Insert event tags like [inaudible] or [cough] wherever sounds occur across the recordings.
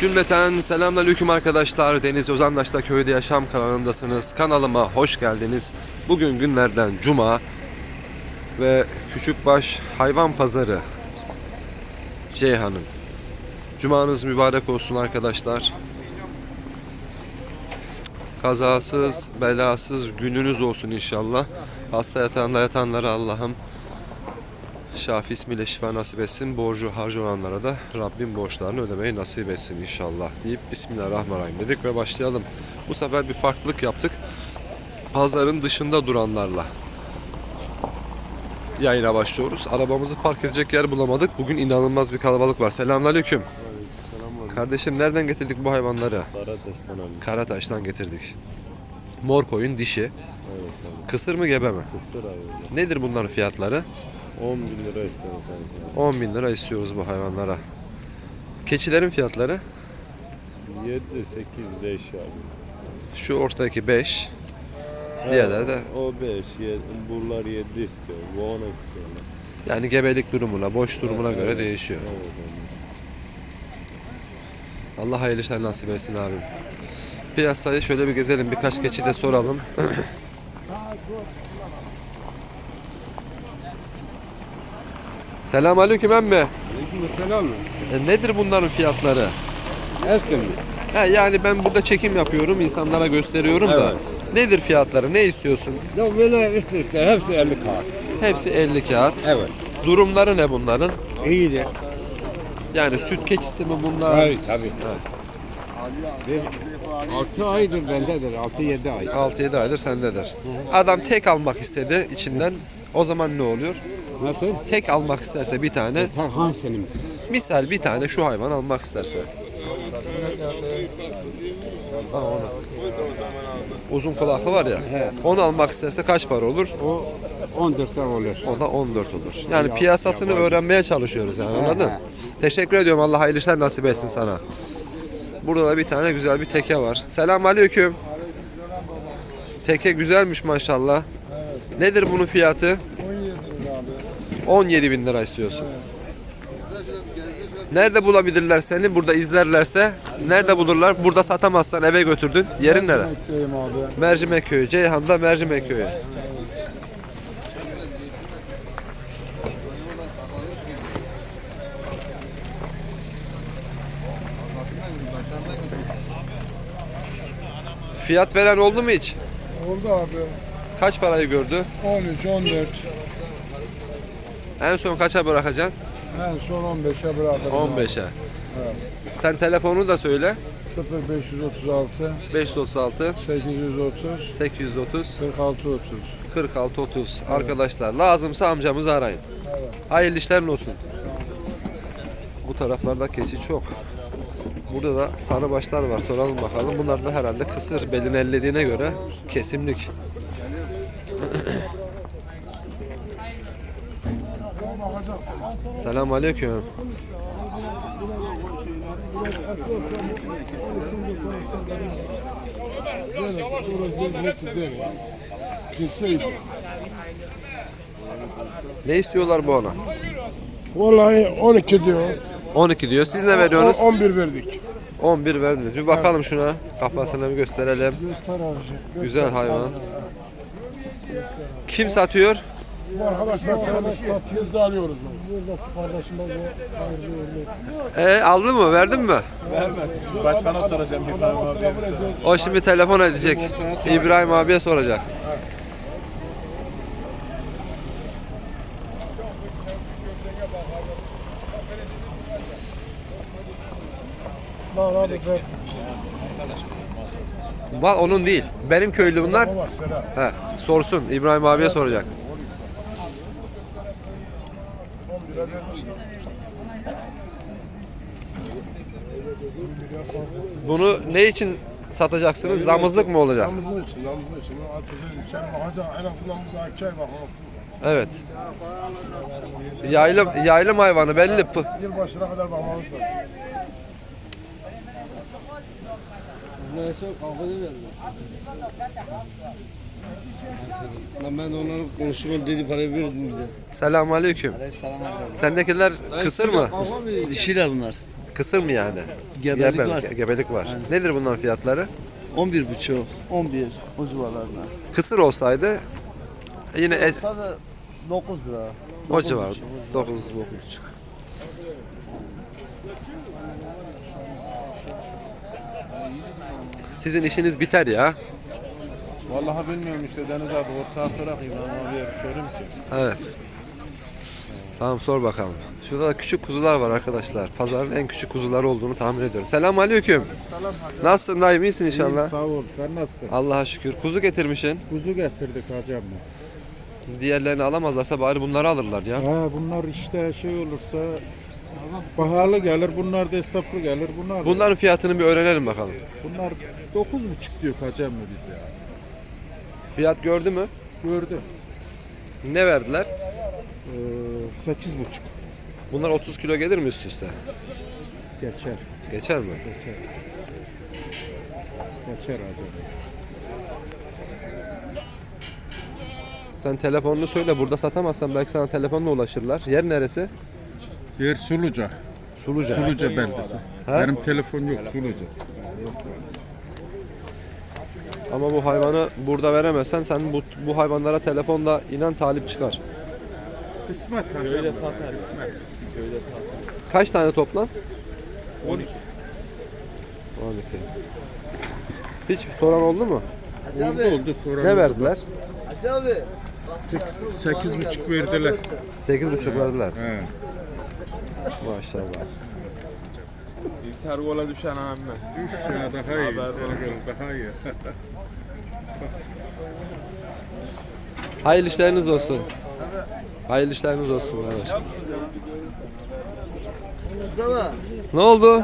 Cümleten selamünaleyküm arkadaşlar. Deniz Ozandaş'ta köyde yaşam kanalındasınız. Kanalıma hoş geldiniz. Bugün günlerden cuma ve Küçükbaş Hayvan Pazarı Ceyhan'ın. Cumanız mübarek olsun arkadaşlar. Kazasız, belasız gününüz olsun inşallah. Hasta yatağında yatanlara Allah'ım Şafi ismiyle şifa nasip etsin. Borcu harcı olanlara da Rabbim borçlarını ödemeyi nasip etsin inşallah deyip Bismillahirrahmanirrahim dedik ve başlayalım. Bu sefer bir farklılık yaptık. Pazarın dışında duranlarla yayına başlıyoruz. Arabamızı park edecek yer bulamadık. Bugün inanılmaz bir kalabalık var. Selamünaleyküm. Kardeşim nereden getirdik bu hayvanları? Karataş'tan aldım. Karataş'tan getirdik. Mor koyun dişi. Evet abi. Kısır mı gebe mi? Kısır abi. Nedir bunların fiyatları? 10 bin lira istiyorum kanka. 10 bin lira istiyoruz bu hayvanlara. Keçilerin fiyatları 7, 8, 5 abi. şu ortadaki 5. Diğerleri de O 5, 7, buralar 7 istiyor. Bu 10 istiyorlar. yani gebelik durumuna, boş durumuna göre değişiyor. Evet abi. Allah hayırlı işler nasip etsin abim. Piyasayı şöyle bir gezelim, birkaç keçi de soralım. [clears throat] Selam aleyküm emmi. Selam. E, nedir bunların fiyatları? Hepsi mi? He, yani ben burada çekim yapıyorum, insanlara gösteriyorum da. Evet. Nedir fiyatları? Ne istiyorsun? Ya böyle üste hepsi 50 kağıt. Hepsi 50 kağıt. Evet. Durumları ne bunların? İyice. Yani süt keçisi mi bunlar? Hayır tabii. 6 aydır bendedir. 6-7 ay. 6-7 aydır sendedir. Adam tek almak istedi içinden. O zaman ne oluyor? Nasıl? Tek almak isterse bir tane, Tarhan senin. misal bir tane şu hayvan almak isterse. Ha. Uzun kulaklı var ya. Onu almak isterse kaç para olur? O 14 lira olur. O da 14 olur. Yani piyasasını öğrenmeye çalışıyoruz yani anladın? Teşekkür ediyorum. Allah hayırlı işler nasip etsin sana. Burada da bir tane güzel bir teke var. Selam aleyküm. Teke güzelmiş maşallah. Nedir bunun fiyatı? 17 bin lira istiyorsun. Nerede bulabilirler seni? Burada izlerlerse nerede bulurlar? Burada satamazsan eve götürdün. Yerin nere? Bekleyeyim abi. Mercimek Köyü. Ceyhan'da Mercimek Köyü. Fiyat veren oldu mu hiç? Oldu abi. Kaç parayı gördü? 13, 14. En son kaça bırakacaksın? En son 15'e bırakırım. 15'e. Sen telefonu da söyle. 0536 536 830 830 46 30. 46 30 arkadaşlar lazımsa amcamızı arayın. Hayırlı işler olsun. Bu taraflarda keçi çok. Burada da sarı başlar var. Soralım bakalım. Bunlar da herhalde kısır belini ellediğine göre kesimlik. Selam aleyküm. Ne istiyorlar bu ona? Vallahi 12 diyor. 12 diyor. Siz ne veriyorsunuz? 11 verdik. 11 verdiniz. Bir bakalım şuna. Kafasına bir gösterelim. Göster. Güzel hayvan. Kim satıyor? Bu arkadaşlar satıyoruz da alıyoruz. Buradaki kardeşime de hayırlı uğurlu. E aldı mı? Verdin mi? Başkana soracağım bir tane abi. O şimdi telefon edecek. İbrahim abiye soracak. Lan abi ver. Bak onun değil. Benim köylü bunlar. He, sorsun. İbrahim abiye soracak. 11 lira vermişim. Bunu ne için satacaksınız? Damızlık mı olacak? Namızın için, namızın için. Artık içeri bakacak. En azından bu da iki ay bakmasın. Evet. Yaylım, yaylım hayvanı belli. Pı- Yılbaşına kadar bakmamız lazım. Lan ben onların konuştuğum dedi parayı verdim bir de. Selamun aleyküm. Sendekiler kısır mı? Dişiler bunlar. Kısır mı yani? Gebelik Gebe- var. Gebelik var. Nedir bunların fiyatları? 11 buçuk, 11 o civarlarında. Kısır olsaydı yine et, Sadece 9 lira. o Dokuz civar. buçuk, o 9 buçuk. Sizin işiniz biter ya. Vallahi bilmiyorum işte Deniz abi ortağı bırakayım ama bir sorayım ki. Evet. Tamam sor bakalım. Şurada da küçük kuzular var arkadaşlar. Pazarın en küçük kuzuları olduğunu tahmin ediyorum. Selam aleyküm. Nasılsın dayım iyisin inşallah. Sağ ol. Sen nasılsın? Allah'a şükür. Kuzu getirmişsin. Kuzu getirdik hacım. Diğerlerini alamazlarsa bari bunları alırlar ya. Ha bunlar işte şey olursa pahalı gelir. Bunlar da hesaplı gelir. Bunlar Bunların fiyatını bir öğrenelim bakalım. bunlar 9,5 diyor hacım mı biz ya? Fiyat gördü mü? Gördü. Ne verdiler? Ee, 8,5 Bunlar 30 kilo gelir mi üst üste? geçer. Geçer mi? Geçer. Geçer hacım. Sen telefonunu söyle. Burada satamazsan belki sana telefonla ulaşırlar. Yer neresi? Yer Suluca. Suluca. Suluca beldesi. Ha? Benim telefon yok Suluca. Ama bu hayvanı burada veremezsen sen bu, bu hayvanlara telefonda inan talip çıkar. Kısmet hacım. Öyle satar. Kısmet. kısmet. Kaç tane toplam? 12. 12. Hiç soran oldu mu? Oldu oldu sonra. Ne verdiler? Hacı abi. 8,5 verdiler. 8,5 verdiler. He. Maşallah. İlter yola düşen amme. Üç ya daha iyi. Daha iyi. Hayırlı işleriniz olsun. Hayırlı işleriniz olsun. Mustafa. Ne oldu?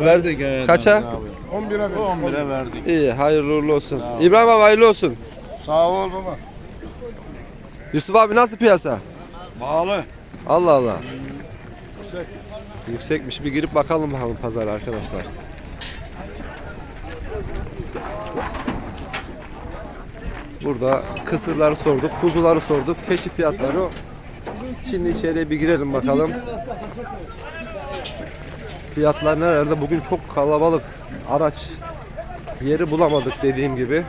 Verdik yani. Kaça? 11'e ver. 11'e verdik. İyi, hayırlı uğurlu olsun. İbrahim abi hayırlı olsun. Sağ ol baba. Yusuf abi nasıl piyasa? Bağlı. Allah Allah. Yüksekmiş. Bir girip bakalım bakalım pazara arkadaşlar. Burada kısırları sorduk, kuzuları sorduk, keçi fiyatları. Şimdi içeriye bir girelim bakalım. Fiyatlar nerede? Bugün çok kalabalık. Araç yeri bulamadık dediğim gibi.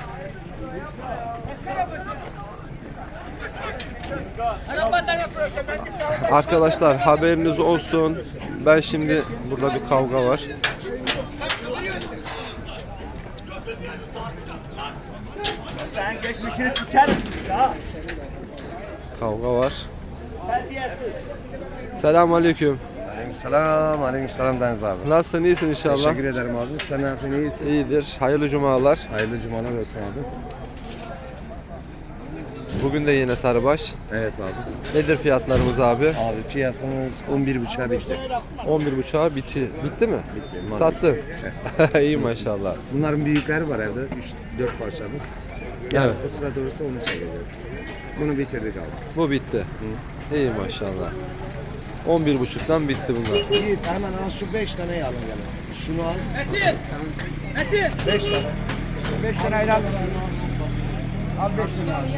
Arkadaşlar haberiniz olsun. Ben şimdi burada bir kavga var. Kavga var. Selam aleyküm. Aleykümselam, aleykümselam Deniz abi. Nasılsın iyisin inşallah? Teşekkür ederim abi. Sen ne yapıyorsun, iyisin? İyidir. Hayırlı cumalar. Hayırlı cumalar olsun abi. Bugün de yine sarıbaş. Evet abi. Nedir fiyatlarımız abi? Abi fiyatımız 11.5'a bitti. 11 buçuğa bitti. Bitti mi? Bitti. Sattın. [laughs] İyi maşallah. Bunların büyükleri var evde. 3-4 parçamız. Yani Evet. kısmet olursa onu çekeceğiz. Bunu bitirdik abi. Bu bitti. İyi maşallah. 11 buçuktan bitti bunlar. İyi hemen al şu 5 taneyi alın gelin. Şunu al. Metin! Metin! 5 tane. 5 tane al. Al 5 tane.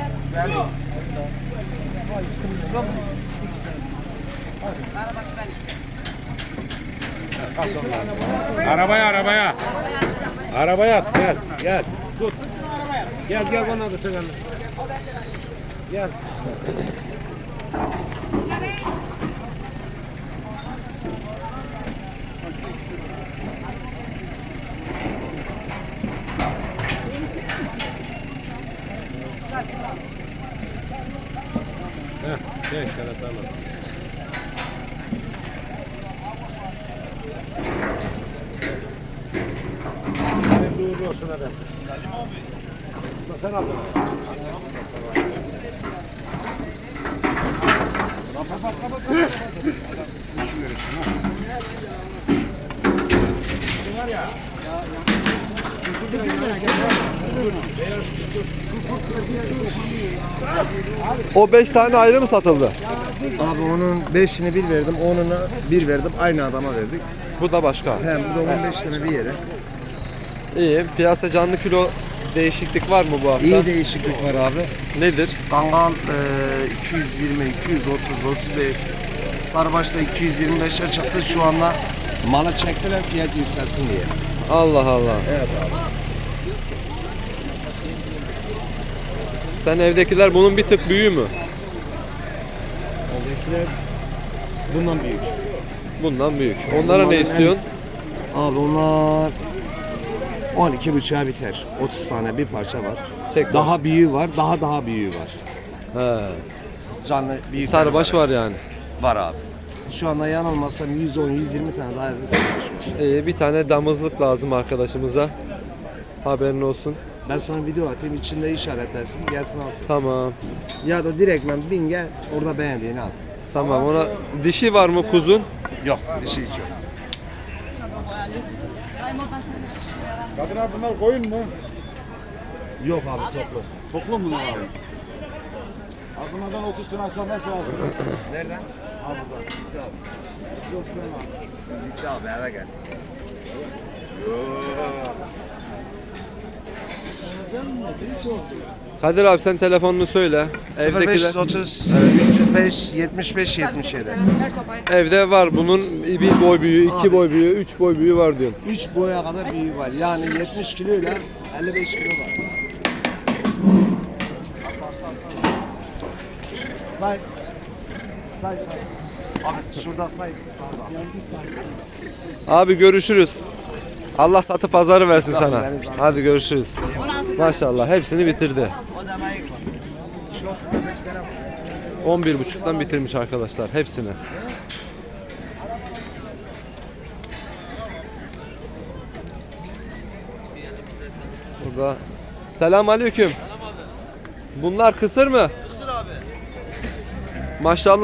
Arabaya arabaya. Arabaya at gel gel. Tut. Gel gel bana götür gel. Heh, gel şöyle tamam. Hayırlı uğurlu olsun hadi. Sen al. O 5 tane ayrı mı satıldı? Abi onun 5'ini bir verdim, 10'unu bir verdim. Aynı adama verdik. Bu da başka. Hem burada 15 tane bir yere. İyi. Piyasa canlı kilo değişiklik var mı bu hafta? İyi değişiklik var abi. Nedir? Kangal e, 220, 230, 35. Sarıbaş'ta 225'e çıktı. Şu anda Malı çektiler fiyat yükselsin diye. Allah Allah. Evet abi. Sen evdekiler bunun bir tık büyüğü mü? Oradakiler bundan büyük. Bundan büyük. Onlara ne Bunların en- istiyorsun? Abi onlar 12 buçuğa biter. 30 tane bir parça var. Tek Daha büyüğü var, daha daha büyüğü var. He. Canlı büyük Sarıbaş var yani. var abi. Şu anda yanılmazsam 110-120 tane daha evde sarıbaş var. Ee, bir tane damızlık lazım arkadaşımıza. Haberin olsun. Ben sana video atayım içinde işaretlersin gelsin alsın. Tamam. Ya da direktmen bin gel orada beğendiğini al. Tamam ona dişi var mı kuzun? Yok dişi hiç yok. Kadir abi bunlar koyun mu? Yok abi toplu. Toplu mu bunlar abi? Abi bunlardan 30 tane nasıl abi? [clears throat] Nereden? Ha burada. Gitti abi. Yok ben abi. Gitti abi eve gel. Kadir abi sen telefonunu söyle. Evdekiler 0530 305 75 77. evde var bunun bir boy büyüğü, iki Abi. boy büyüğü, üç boy büyüğü var diyorsun. 3 boya kadar büyüğü var. Yani 70 kilo ile 55 kilo var. Say. Say say. Abi şurada say. Abi görüşürüz. Allah satı pazarı versin sana. Hadi görüşürüz. Maşallah hepsini bitirdi. O da mayık var. Şu 35 tane var. 11.5'tan bitirmiş arkadaşlar hepsini. Burada Selam aleyküm. Bunlar kısır mı? Kısır abi. Maşallah